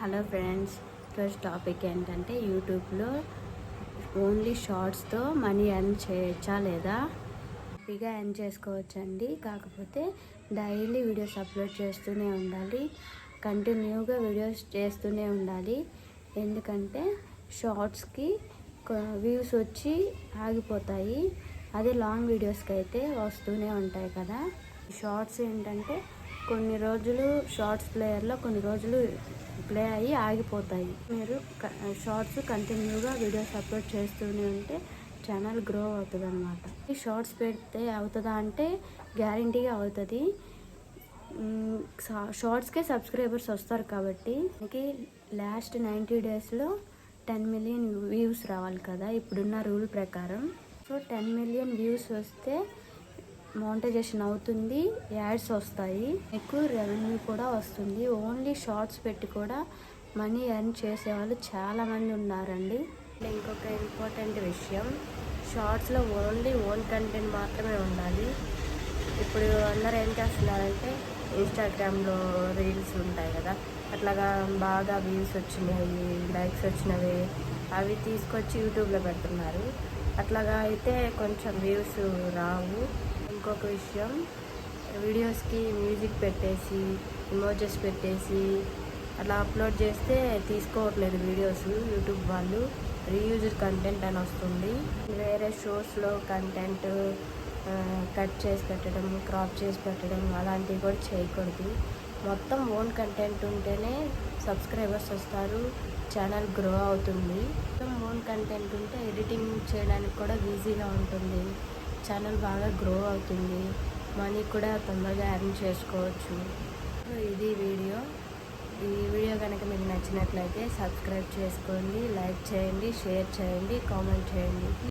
Hello friends ఈరోజు topic ఏంటంటే యూట్యూబ్లో ఓన్లీ షార్ట్స్తో మనీ ఎర్న్ చేయొచ్చా లేదా? హ్యాపీగా ఎర్న్ చేసుకోవచ్చండి. కాకపోతే డైలీ వీడియోస్ అప్లోడ్ చేస్తూనే ఉండాలి. కంటిన్యూగా వీడియోస్ చేస్తూనే ఉండాలి. ఎందుకంటే షార్ట్స్కి వ్యూస్ వచ్చి ఆగిపోతాయి. అదే లాంగ్ వీడియోస్కి అయితే వస్తూనే ఉంటాయి కదా. షార్ట్స్ ఏంటంటే కొన్ని రోజులు షార్ట్స్ ప్లేయర్లో కొన్ని రోజులు ప్లే అయ్యి ఆగిపోతాయి. మీరు షార్ట్స్ కంటిన్యూగా వీడియోస్ అప్లోడ్ చేస్తూనే ఉంటే ఛానల్ గ్రో అవుతుంది అనమాట ఈ షార్ట్స్ పెడితే అవుతుందా అంటే గ్యారంటీగా అవుతుంది. షార్ట్స్కే సబ్స్క్రైబర్స్ వస్తారు కాబట్టి మనకి లాస్ట్ నైంటీ డేస్లో టెన్ మిలియన్ వ్యూస్ రావాలి కదా ఇప్పుడున్న రూల్ ప్రకారం. సో టెన్ మిలియన్ వ్యూస్ వస్తే మోనిటైజేషన్ అవుతుంది యాడ్స్ వస్తాయి ఎక్కువ రెవెన్యూ కూడా వస్తుంది. ఓన్లీ షార్ట్స్ పెట్టి కూడా మనీ ఎర్న్ చేసేవాళ్ళు చాలామంది ఉన్నారండి. ఇంకొక ఇంపార్టెంట్ విషయం షార్ట్స్లో ఓన్లీ ఓన్ కంటెంట్ మాత్రమే ఉండాలి. ఇప్పుడు అందరూ ఏం చేస్తున్నారంటే ఇన్స్టాగ్రామ్లో రీల్స్ ఉంటాయి కదా అట్లాగా బాగా వ్యూస్ వచ్చినాయి లైక్స్ వచ్చినవి అవి తీసుకొచ్చి యూట్యూబ్లో పెడుతున్నారు. అట్లాగా అయితే కొంచెం వ్యూస్ రావు. ఇంకొక విషయం. వీడియోస్కి మ్యూజిక్ పెట్టేసి ఇమోజెస్ పెట్టేసి అలా అప్లోడ్ చేస్తే తీసుకోవట్లేదు వీడియోస్. యూట్యూబ్ వాళ్ళు రీయూజ్డ్ కంటెంట్ అని వస్తుంది. వేరే షోస్లో కంటెంట్ కట్ చేసి పెట్టడం క్రాప్ చేసి పెట్టడం అలాంటివి కూడా చేయకూడదు. మొత్తం ఓన్ కంటెంట్ ఉంటేనే సబ్స్క్రైబర్స్ వస్తారు ఛానల్ గ్రో అవుతుంది. మొత్తం ఓన్ కంటెంట్ ఉంటే ఎడిటింగ్ చేయడానికి కూడా ఈజీగా ఉంటుంది. ఛానల్ బాగా గ్రో అవుతుంది. మనీ కూడా తొందరగా ఎర్న్ చేసుకోవచ్చు. ఇది వీడియో. ఈ వీడియో కనుక మీకు నచ్చినట్లయితే సబ్స్క్రైబ్ చేసుకోండి లైక్ చేయండి షేర్ చేయండి కామెంట్ చేయండి.